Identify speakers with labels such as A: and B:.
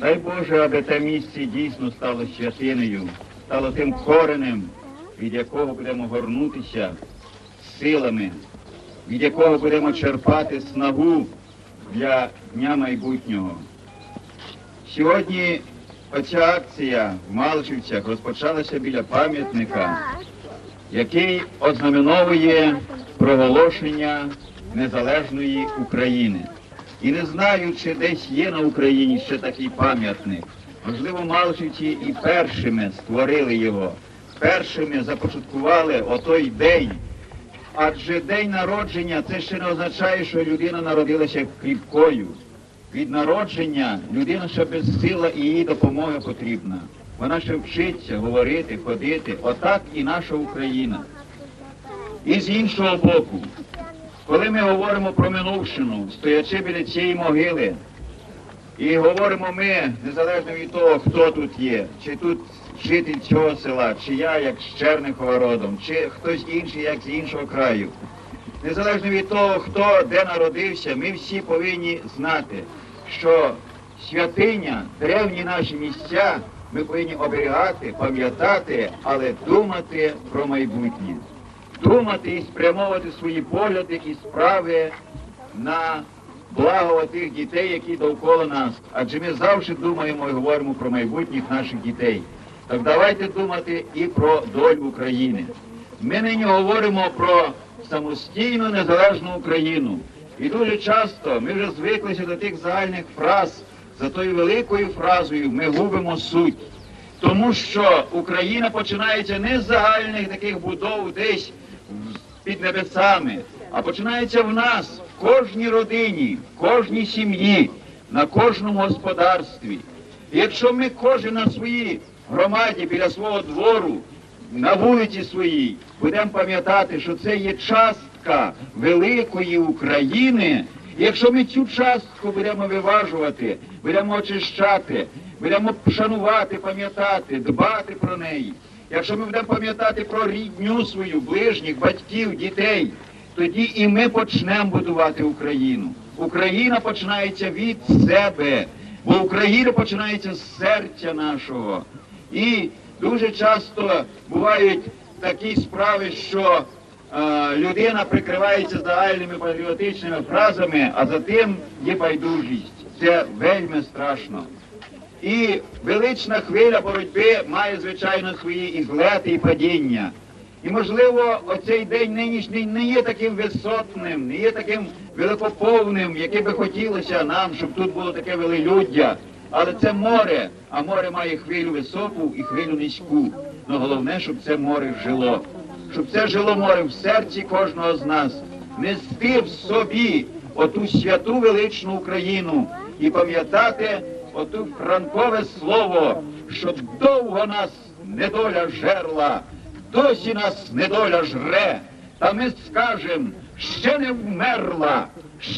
A: Дай Боже, аби те місце дійсно стало святиною, стало тим коренем, від якого будемо горнутися силами, від якого будемо черпати снагу для дня майбутнього. Сьогодні оця акція в Малчівцях розпочалася біля пам'ятника, який ознаменовує проголошення незалежної України. І не знаю, чи десь є на Україні ще такий пам'ятник. Можливо, Малчівці і першими створили його, першими започаткували отой день. Адже день народження це ще не означає, що людина народилася кріпкою. Від народження людина ще безсила і їй допомога потрібна. Вона ще вчиться говорити, ходити. Отак і наша Україна. І з іншого боку, коли ми говоримо про минувшину, стоячи біля цієї могили, і говоримо ми, незалежно від того, хто тут є, чи тут житель цього села, чи я, як з Чернихова родом, чи хтось інший, як з іншого краю. Незалежно від того, хто де народився, ми всі повинні знати, що святиня, древні наші місця, ми повинні оберігати, пам'ятати, але думати про майбутнє. Думати і спрямовувати свої погляди і справи на благо тих дітей, які довкола нас. Адже ми завжди думаємо і говоримо про майбутніх наших дітей. Так давайте думати і про долю України. Ми нині говоримо про самостійну незалежну Україну. І дуже часто ми вже звиклися до тих загальних фраз, за тою великою фразою ми губимо суть. Тому що Україна починається не з загальних таких будов десь під небесами, а починається в нас, в кожній родині, в кожній сім'ї, на кожному господарстві. І якщо ми кожен на своїй громаді біля свого двору, на вулиці своїй, будемо пам'ятати, що це є частка великої України. І якщо ми цю частку будемо виважувати, будемо очищати, будемо шанувати, пам'ятати, дбати про неї. Якщо ми будемо пам'ятати про рідню свою, ближніх, батьків, дітей, тоді і ми почнемо будувати Україну. Україна починається від себе, бо Україна починається з серця нашого. І дуже часто бувають такі справи, що е, людина прикривається загальними патріотичними фразами, а за тим є байдужість. Це вельми страшно. І велична хвиля боротьби має, звичайно, свої і злети, і падіння. І, можливо, оцей день нинішній не є таким висотним, не є таким великоповним, яким би хотілося нам, щоб тут було таке велелюддя. Але це море, а море має хвилю високу і хвилю низьку. Ну головне, щоб це море жило, щоб це жило море в серці кожного з нас, нести в собі оту святу величну Україну і пам'ятати оту франкове слово, що довго нас недоля жерла, досі нас недоля жре, та ми скажем, ще не вмерла,